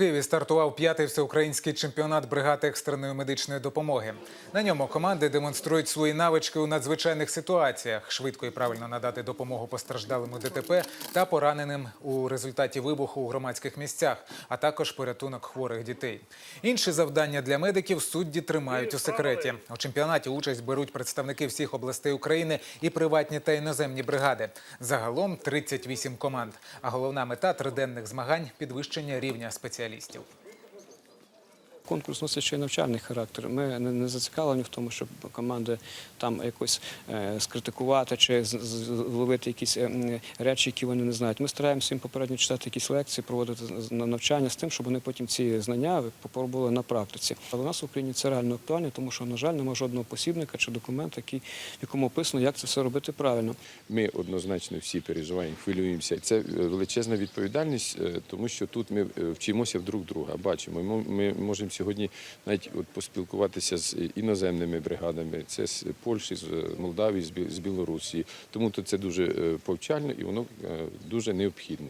Києві стартував п'ятий всеукраїнський чемпіонат бригад екстреної медичної допомоги. На ньому команди демонструють свої навички у надзвичайних ситуаціях, швидко і правильно надати допомогу постраждалим у ДТП та пораненим у результаті вибуху у громадських місцях, а також порятунок хворих дітей. Інші завдання для медиків судді тримають у секреті. У чемпіонаті участь беруть представники всіх областей України і приватні та іноземні бригади. Загалом 38 команд. А головна мета триденних змагань підвищення рівня спеціалістів. спеціалістів. Конкурс носить ще й навчальний характер. Ми не, зацікавлені в тому, щоб команди там якось е, скритикувати чи зловити якісь е, речі, які вони не знають. Ми стараємося їм попередньо читати якісь лекції, проводити навчання з тим, щоб вони потім ці знання попробували на практиці. Але у нас в Україні це реально актуально, тому що, на жаль, немає жодного посібника чи документа, який, в якому описано, як це все робити правильно. Ми однозначно всі переживаємо, хвилюємося. Це величезна відповідальність, е, тому що тут ми е, вчимося в друг друга. Бачимо, ми можемо сьогодні навіть от поспілкуватися з іноземними бригадами. Це з Польщі, з Молдавії, з Бі- з Білорусі. Тому то це дуже е, повчально і воно е, дуже необхідно.